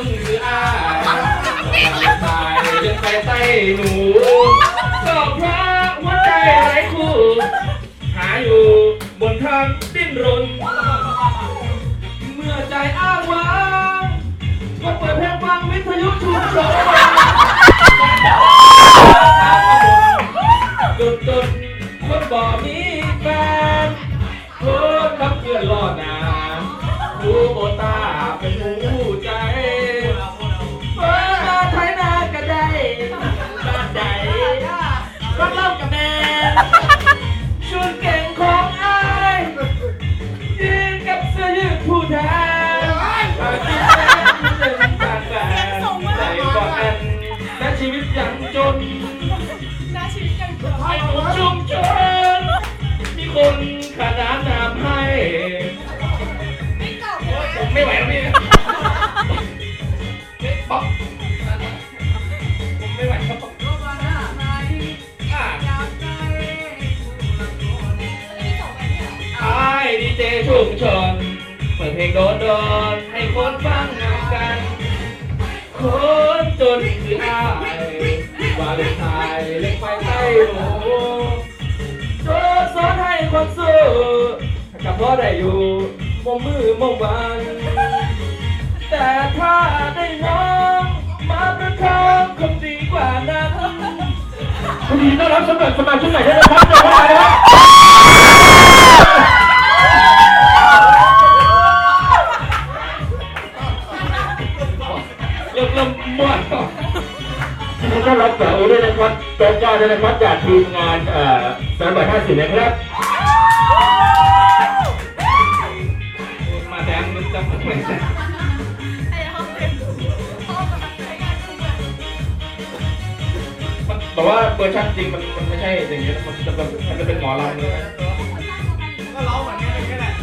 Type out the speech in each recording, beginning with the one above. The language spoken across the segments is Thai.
นคืออาตายจนไปใต้หนูก็เพราะหัวใจไร้คู่ หาอยู่บนทางดิ้นรน เมื่อใจอ้างว้างก็เปิดเพลงฟังวิทยุชุมชนจนจนคนบ่มีแฟนคนรับเพื่อนรอดน้ำผู้โบตา เจชุมชน เปิดเพลงโดนโดนๆให้คนฟังนำกัน คนจนคืออายว่าลูกชายเล็กไปใต้หนูโดนสอนให้คนสู้กับพ่อได้อยู่มองมือมองวันแต่ถ้าได้น้องมาประคองคงดีกว่านั้นคุณดีต้อนรับสำหรับสมาชิกใหม่ด้วยนะครับเดี๋ยวเข้ามาเลยครับ ยินดีต้อนรับแถวด้วยนะครับโจ๊กก้าด้วยนะครับจากทีมงานเอ่อสามบาทห้าสิบนะครับมาแดงมึงจะไม่แดงไอ้ห้องเรียนห้องกำลังใช้งานทุกวันมันแต่ว่าเวอร์ชันจริงมันมันไม่ใช่อย่างนี้นะมันจะแบบมันจะเป็นหมอลำเลยนะก็ร้องเหมือนกันแค่นั้น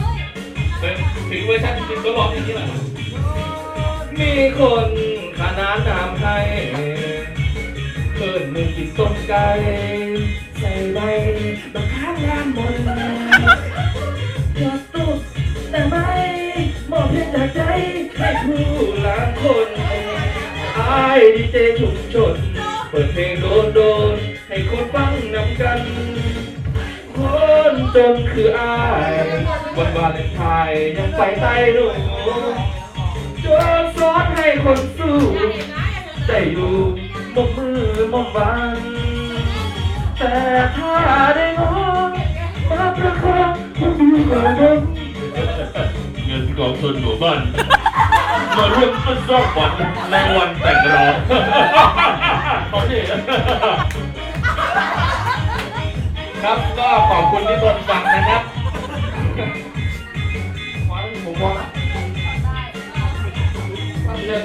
เป็นถึงเวอร์ชันจริงก็ร้องอย่างนี้แหละมีคนขนานนามให้ เพิ่นหนึ่งกินต้มไก่ใส่ใบมะขามยามมนยอดตุ๊กแต่ไม่มอบเพียงแต่ใจให้ผู้หลายคนอายดีเจชุมชน เปิดเพลงโดนโดนๆให้คนฟังนำกัน คนจนคืออายวันวาเลนไทน์ยังไปใต้หนูจนสอนให้คนสู้อย่าเห็นนะอย่าเห็นได้อยู่มองมือ เมื่อวันแต่ถ้าได้งอมาประคองคงดีกว่าเดิมเงินของชนหมู่บ้านมาร่วมต้นรอบวันในวันแต่งเราขอบคุณครับก็ขอบคุณที่ทนฟังนะครับผมว่าเรื่อง